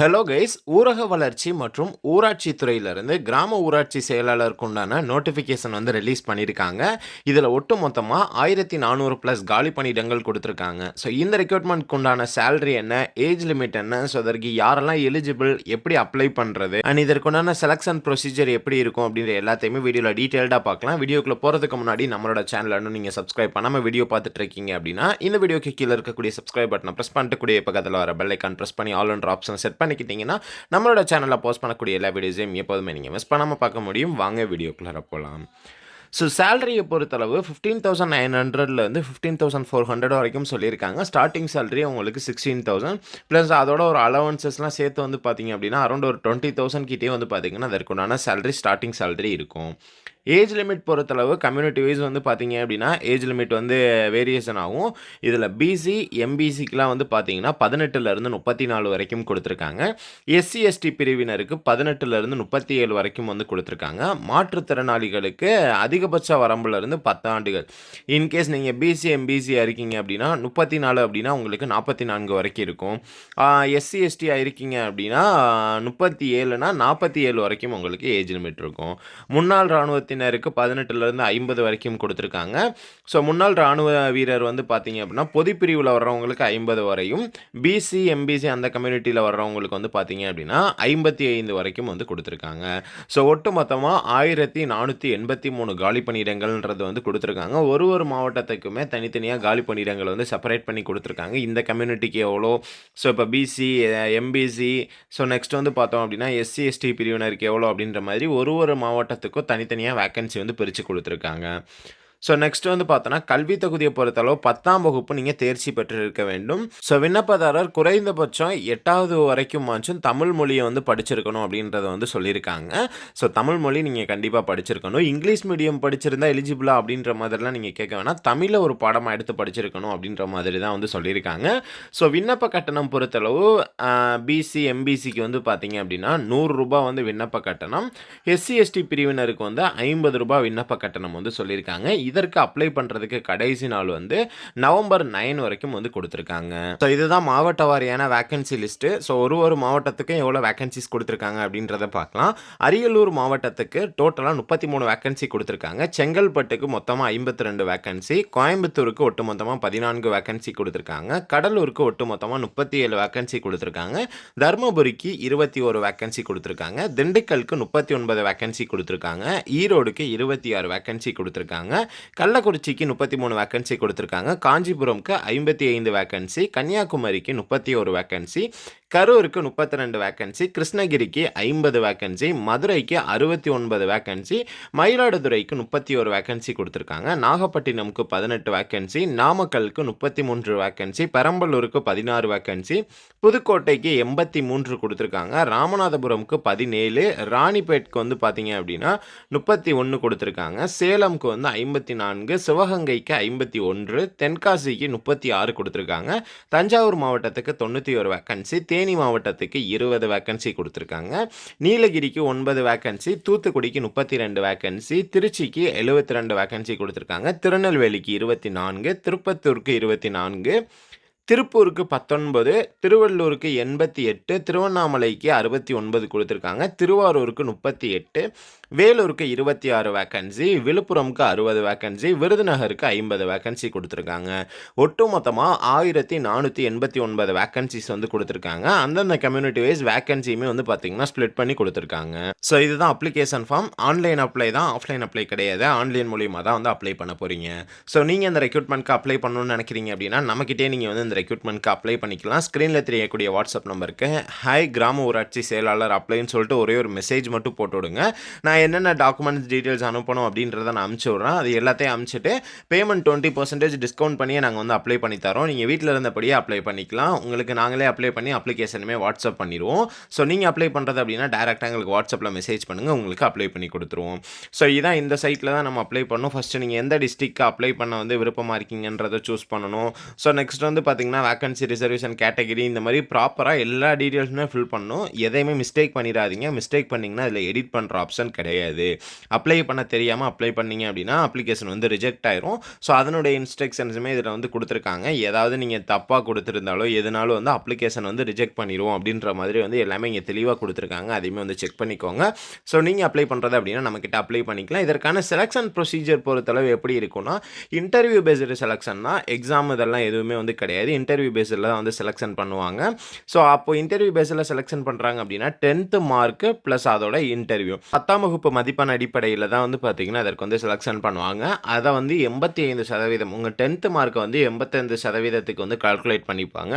Hello guys ஊரக வளர்ச்சி மற்றும் ஊராட்சி துறையிலிருந்து கிராம ஊராட்சி செயலாளருக்கு உண்டான நோட்டிஃபிகேஷன் வந்து ரிலீஸ் பண்ணியிருக்காங்க. இதில் ஒட்டு மொத்தமாக ஆயிரத்தி நானூறு ப்ளஸ் காலி பணியிடங்கள் கொடுத்துருக்காங்க. ஸோ இந்த ரெக்ரூட்மெண்ட்க்கு உண்டான சேலரி என்ன ஏஜ் லிமிட் என்ன ஸோ அதற்கு யாரெல்லாம் எலிஜிபிள் எப்படி அப்ளை பண்ணுறது அண்ட் இதற்குண்டான செலெக்ஷன் ப்ரொசீஜர் எப்படி இருக்கும் அப்படின்ற எல்லாத்தையுமே வீடியோவில் டீட்டெயில்டாக பார்க்கலாம். வீடியோக்குள்ளே போகிறதுக்கு முன்னாடி நம்மளோட சேனல் இன்னும் நீங்கள் சப்ஸ்கிரைப் பண்ணாமல் வீடியோ பார்த்துட்டு இருக்கீங்க அப்படின்னா இந்த வீடியோக்கு கீழே இருக்கக்கூடிய சப்ஸ்கிரைப் பட்டனை ப்ரெஸ் பண்ணிட்டு கூடிய பக்கத்தில் வர பெல்லைக்கான் ப்ரெஸ் பண்ணி ஆல் ஒன்ற ஆப்ஷன் செட் பண்ணி பண்ணிக்கிட்டீங்கன்னா நம்மளோட சேனலில் போஸ்ட் பண்ணக்கூடிய எல்லா வீடியோஸையும் எப்போதுமே நீங்கள் மிஸ் பண்ணாமல் பார்க்க முடியும். வாங்க வீடியோக்குள்ளே போகலாம் ஸோ சேலரியை பொறுத்தளவு ஃபிஃப்டீன் தௌசண்ட் நைன் ஹண்ட்ரட்லேருந்து ஃபிஃப்டீன் தௌசண்ட் ஃபோர் ஹண்ட்ரட் வரைக்கும் சொல்லியிருக்காங்க. ஸ்டார்டிங் சேலரி உங்களுக்கு சிக்ஸ்டீன் தௌசண்ட் ப்ளஸ் அதோட ஒரு அலவன்சஸ்லாம் சேர்த்து வந்து பார்த்தீங்க அப்படின்னா அரௌண்ட் ஒரு டுவெண்ட்டி தௌசண்ட் கிட்டே வந்து பார்த்தீங்கன்னா அதற்குண்டான சேலரி ஸ்டார்டிங் சேலரி இருக்கும். ஏஜ் லிமிட் பொறுத்தளவு கம்யூனிட்டி வைஸ் வந்து பார்த்தீங்க அப்படின்னா ஏஜ் லிமிட் வந்து வேரியேஷன் ஆகும். இதில் பிசி எம்பிசிக்கெலாம் வந்து பார்த்தீங்கன்னா பதினெட்டுலேருந்து முப்பத்தி நாலு வரைக்கும் கொடுத்துருக்காங்க. எஸ்சி எஸ்டி பிரிவினருக்கு பதினெட்டுலேருந்து முப்பத்தி ஏழு வரைக்கும் வந்து கொடுத்துருக்காங்க. மாற்றுத்திறனாளிகளுக்கு அதிகபட்ச வரம்புலேருந்து பத்தாண்டுகள் இன்கேஸ் நீங்கள் பிசி எம்பிசியாக இருக்கீங்க அப்படின்னா முப்பத்தி நாலு அப்படின்னா உங்களுக்கு நாற்பத்தி நான்கு வரைக்கும் இருக்கும். எஸ்சி எஸ்டியாக இருக்கீங்க அப்படின்னா முப்பத்தி ஏழுனா நாற்பத்தி ஏழு வரைக்கும் உங்களுக்கு ஏஜ் லிமிட் இருக்கும். முன்னாள் தரப்பினருக்கு பதினெட்டுலேருந்து ஐம்பது வரைக்கும் கொடுத்துருக்காங்க. ஸோ முன்னாள் இராணுவ வீரர் வந்து பார்த்தீங்க அப்படின்னா பொதுப்பிரிவில் வர்றவங்களுக்கு ஐம்பது வரையும் பிசி எம்பிசி அந்த கம்யூனிட்டியில் வர்றவங்களுக்கு வந்து பார்த்தீங்க அப்படின்னா ஐம்பத்தி ஐந்து வரைக்கும் வந்து கொடுத்துருக்காங்க. ஸோ ஒட்டு மொத்தமாக ஆயிரத்தி நானூற்றி எண்பத்தி மூணு காலி பணியிடங்கள்ன்றது வந்து கொடுத்துருக்காங்க. ஒரு ஒரு மாவட்டத்துக்குமே தனித்தனியாக காலி பணியிடங்கள் வந்து செப்பரேட் பண்ணி கொடுத்துருக்காங்க. இந்த கம்யூனிட்டிக்கு எவ்வளோ? ஸோ இப்போ பிசி எம்பிசி ஸோ நெக்ஸ்ட் வந்து பார்த்தோம் அப்படின்னா எஸ்சி எஸ்டி பிரிவினருக்கு எவ்வளோ அப்படின்ற மாதிரி ஒரு ஒரு மாவட்டத்துக்கும் தனித்தனியாக வேக்கன்சி வந்து பிரித்து கொடுத்துருக்காங்க. ஸோ நெக்ஸ்ட் வந்து பார்த்தோன்னா கல்வி தகுதியை பொறுத்தளவு பத்தாம் வகுப்பு நீங்கள் தேர்ச்சி பெற்றிருக்க வேண்டும். ஸோ விண்ணப்பதாரர் குறைந்தபட்சம் எட்டாவது வரைக்குமாச்சும் தமிழ் மொழியை வந்து படிச்சிருக்கணும் அப்படின்றத வந்து சொல்லியிருக்காங்க. ஸோ தமிழ் மொழி நீங்கள் கண்டிப்பாக படிச்சிருக்கணும். இங்கிலீஷ் மீடியம் படிச்சிருந்தா எலிஜிபிளா அப்படின்ற மாதிரிலாம் நீங்கள் கேட்க வேணாம். தமிழில் ஒரு பாடமாக எடுத்து படிச்சிருக்கணும் அப்படின்ற மாதிரி தான் வந்து சொல்லியிருக்காங்க. ஸோ விண்ணப்ப கட்டணம் பொறுத்தளவு பிசி எம்பிசிக்கு வந்து பார்த்தீங்க அப்படின்னா நூறுரூபா வந்து விண்ணப்ப கட்டணம். எஸ்சி எஸ்டி பிரிவினருக்கு வந்து ஐம்பது ரூபாய் விண்ணப்ப கட்டணம் வந்து சொல்லியிருக்காங்க. இதற்கு அப்ளை பண்ணுறதுக்கு கடைசி நாள் வந்து நவம்பர் நைன் வரைக்கும் வந்து கொடுத்துருக்காங்க. ஸோ இதுதான் மாவட்ட வாரியான வேக்கன்சி லிஸ்ட்டு ஸோ ஒரு ஒரு மாவட்டத்துக்கும் எவ்வளோ வேக்கன்சிஸ் கொடுத்துருக்காங்க அப்படின்றத பார்க்கலாம். அரியலூர் மாவட்டத்துக்கு டோட்டலாக முப்பத்தி மூணு வேக்கன்சி கொடுத்துருக்காங்க. செங்கல்பட்டுக்கு மொத்தமாக ஐம்பத்தி ரெண்டு வேக்கன்சி கோயம்புத்தூருக்கு ஒட்டு மொத்தமாக பதினான்கு வேக்கன்சி கொடுத்துருக்காங்க. கடலூருக்கு ஒட்டு மொத்தமாக முப்பத்தி ஏழு வேக்கன்சி கொடுத்துருக்காங்க. தருமபுரிக்கு இருபத்தி ஒரு வேக்கன்சி கொடுத்துருக்காங்க. திண்டுக்கலுக்கு முப்பத்தி ஒன்பது வேக்கன்சி கொடுத்துருக்காங்க. ஈரோடுக்கு இருபத்தி ஆறு வேக்கன்சி கொடுத்துருக்காங்க. கள்ளக்குறிச்சிக்கு முப்பத்தி மூணு வேக்கன்சி கொடுத்துருக்காங்க. காஞ்சிபுரம்க்கு ஐம்பத்தி ஐந்து வேக்கன்சி கன்னியாகுமரிக்கு முப்பத்தி ஒரு வேக்கன்சி கரூருக்கு முப்பத்தி ரெண்டு வேக்கன்சி கிருஷ்ணகிரிக்கு ஐம்பது வேக்கன்சி மதுரைக்கு அறுபத்தி ஒன்பது வேக்கன்சி மயிலாடுதுறைக்கு முப்பத்தி ஒரு வேக்கன்சி கொடுத்துருக்காங்க. நாகப்பட்டினம்க்கு பதினெட்டு வேக்கன்சி நாமக்கலுக்கு முப்பத்தி மூன்று வேக்கன்சி பெரம்பலூருக்கு பதினாறு வேக்கன்சி புதுக்கோட்டைக்கு எண்பத்தி மூன்று கொடுத்துருக்காங்க. ராமநாதபுரம்க்கு பதினேழு ராணிப்பேட்க்கு வந்து பார்த்தீங்க அப்படின்னா முப்பத்தி ஒன்று கொடுத்துருக்காங்க. சேலம்க்கு வந்து ஐம்பத்தி நான்கு சிவகங்கைக்கு ஐம்பத்தி ஒன்று தென்காசிக்கு முப்பத்தி ஆறு கொடுத்துருக்காங்க. தஞ்சாவூர் மாவட்டத்துக்கு தொண்ணூற்றி ஒரு வேக்கன்சி தேனி மாவட்டத்துக்கு இருபது வேக்கன்சி கொடுத்துருக்காங்க. நீலகிரிக்கு ஒன்பது வேக்கன்சி தூத்துக்குடிக்கு முப்பத்தி ரெண்டு வேக்கன்சி திருச்சிக்கு எழுபத்தி ரெண்டு வேக்கன்சி கொடுத்துருக்காங்க. திருநெல்வேலிக்கு இருபத்தி நான்கு திருப்பத்தூருக்கு இருபத்தி நான்கு திருப்பூருக்கு பத்தொன்பது திருவள்ளூருக்கு எண்பத்தி எட்டு திருவண்ணாமலைக்கு அறுபத்தி ஒன்பது கொடுத்துருக்காங்க. திருவாரூருக்கு முப்பத்தி எட்டு வேலூருக்கு இருபத்தி ஆறு வேக்கன்சி விழுப்புரம்க்கு அறுபது வேக்கன்சி விருதுநகருக்கு ஐம்பது வேக்கன்சி கொடுத்துருக்காங்க. ஒட்டு மொத்தமாக ஆயிரத்தி நானூற்றி எண்பத்தி ஒன்பது வேக்கன்சிஸ் வந்து கொடுத்துருக்காங்க. அந்தந்த கம்யூனிட்டி வைஸ் வேக்கன்சியுமே வந்து பார்த்தீங்கன்னா ஸ்ப்ளிட் பண்ணி கொடுத்துருக்காங்க. ஸோ இதுதான் அப்ளிகேஷன் ஃபார்ம் ஆன்லைன் அப்ளை தான் ஆஃப்லைன் அப்ளை கிடையாது. ஆன்லைன் மூலியமாக தான் வந்து அப்ளை பண்ண போகிறீங்க ஸோ நீங்கள் இந்த ரெக்ரூட்மெண்ட்க்கு அப்ளை பண்ணணும்னு நினைக்கிறீங்க அப்படின்னா நம்மக்கிட்டே நீங்கள் வந்து இந்த ரெக்ரூட்மெண்ட்க்கு அப்ளை பண்ணிக்கலாம். ஸ்க்ரீனில் தெரியக்கூடிய வாட்ஸ்அப் நம்பருக்கு ஹாய் கிராம ஊராட்சி செயலாளர் அப்ளைன்னு சொல்லிட்டு ஒரே ஒரு மெசேஜ் மட்டும் போட்டு விடுங்க. நான் என்னென்ன டாக்குமெண்ட்ஸ் டீட்டெயில்ஸ் அனுப்பணும் அப்படின்றத நான் அனுப்பிச்சி விட்றேன். அது எல்லாத்தையும் அனுப்பிச்சிட்டு பேமெண்ட் டுவெண்ட்டி பர்சன்டேஜ் டிஸ்கவுண்ட் பண்ணியே நாங்கள் வந்து அப்ளை பண்ணி தரோம். நீங்கள் வீட்டில் இருந்தபடியே அப்ளை பண்ணிக்கலாம். உங்களுக்கு நாங்களே அப்ளை பண்ணி அப்ளிகேஷனுமே வாட்ஸ்அப் பண்ணிடுவோம். ஸோ நீங்கள் அப்ளை பண்ணுறது அப்படின்னா டேரெக்டாக எங்களுக்கு வாட்ஸ்அப்பில் மெசேஜ் பண்ணுங்கள் உங்களுக்கு அப்ளை பண்ணி கொடுத்துருவோம். ஸோ இதான் இந்த சைட்டில் தான் நம்ம அப்ளை பண்ணணும் ஃபஸ்ட்டு நீங்கள் எந்த டிஸ்ட்ரிக்ட் அப்ளை பண்ண வந்து விருப்பமாக இருக்கீங்கன்றதை சூஸ் பண்ணணும். ஸோ நெக்ஸ்ட் வந்து பார்த்தீங்கன்னா வேக்கன்சி ரிசர்வேஷன் கேட்டகரி இந்த மாதிரி ப்ராப்பராக எல்லா டீட்டெயில்ஸுமே ஃபில் பண்ணணும். எதையுமே மிஸ்டேக் பண்ணிடாதீங்க. மிஸ்டேக் பண்ணிங்கன்னா அதில் எடிட் பண்ணுற ஆப்ஷன் கிடையாது. கிடையாது. அப்ளை பண்ண தெரியாமல் அப்ளை பண்ணீங்க அப்படின்னா அப்ளிகேஷன் வந்து ரிஜெக்ட் ஆயிரும். ஸோ, அதனுடைய இன்ஸ்ட்ரக்ஷன்ஸுமே இதில் வந்து கொடுத்துருக்காங்க ஏதாவது நீங்கள் தப்பாக கொடுத்துருந்தாலோ எதுனாலும் வந்து அப்ளிகேஷன் வந்து ரிஜெக்ட் பண்ணிடுவோம் அப்படின்ற மாதிரி வந்து எல்லாமே இங்கே தெளிவாக கொடுத்துருக்காங்க அதையுமே வந்து செக் பண்ணிக்கோங்க. ஸோ, நீங்கள் அப்ளை பண்ணுறது அப்படின்னா நம்மக்கிட்ட அப்ளை பண்ணிக்கலாம். இதற்கான செலெக்ஷன் ப்ரொசீஜர் பொறுத்தளவு எப்படி இருக்கும்னா, இன்டர்வியூ பேஸ்டு செலக்ஷன் தான். எக்ஸாம் இதெல்லாம் எதுவுமே வந்து கிடையாது. இன்டர்வியூ பேஸில் தான் வந்து செலெக்ஷன் பண்ணுவாங்க. ஸோ, அப்போ இன்டர்வியூ பேஸில் செலெக்ஷன் பண்ணுறாங்க அப்படின்னா டென்த்து மார்க்கு ப்ளஸ் அதோட இன்டர்வியூ. 10ஆம் வகுப்பு மதிப்பெண் அடிப்படையில் தான் வந்து பார்த்தீங்கன்னா, அதற்கு வந்து செலக்ஷன் பண்ணுவாங்க. அதை வந்து எண்பத்தி ஐந்து சதவீதம் உங்கள் டென்த்து மார்க்கை வந்து எண்பத்தைந்து சதவீதத்துக்கு வந்து கால்குலேட் பண்ணிப்பாங்க.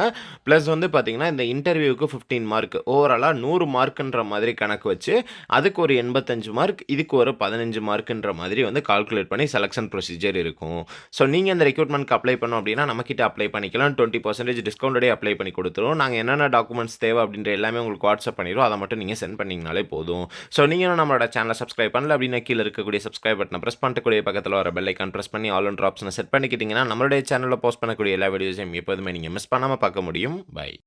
ப்ளஸ் வந்து பார்த்தீங்கன்னா, இந்த இன்டர்வியூக்கு 15 மார்க். ஓவராலாக நூறு மார்க்குன்ற மாதிரி கணக்கு வச்சு, அதுக்கு ஒரு 85 மார்க், இதுக்கு ஒரு பதினஞ்சு மார்க்குன்ற மாதிரி வந்து கால்குலேட் பண்ணி செலக்ஷன் ப்ரொசீஜர் இருக்கும். ஸோ, நீங்கள் இந்த ரெக்ரூட்மென்ட்க்கு அப்ளை பண்ணோம் அப்படின்னா நம்மக்கிட்ட அப்ளை பண்ணிக்கலாம். 20% டிஸ்கவுண்டோடயே அப்ளை பண்ணி கொடுத்துருவோம் நாங்கள் என்னென்ன டாக்குமெண்ட்ஸ் தேவை அப்படின்ற எல்லாமே உங்களுக்கு வாட்ஸ்அப் பண்ணிடுவோம் அதை மட்டும் நீங்கள் சென்ட் பண்ணிங்கனாலே போதும். ஸோ, நீங்கள் நம்மளோட சேனல் சப்ஸ்கிரைப் பண்ணல அப்படின்னா கீழே இருக்கக்கூடிய சப்ஸ்கிரைப் பட்டனை பிரஸ் பண்ணக்கூடிய பக்கத்தில் வர பெல் ஐக்கான் பிரஸ் பண்ணி ஆல் என்ற ஆப்ஷனை செட் பண்ணிக்கிட்டீங்கன்னா, நம்மளுடைய சேனலில் போஸ்ட் பண்ணக்கூடிய எல்லா வீடியோஸையும் எப்போதுமே நீங்கள் மிஸ் பண்ணாமல் பார்க்க முடியும். பை.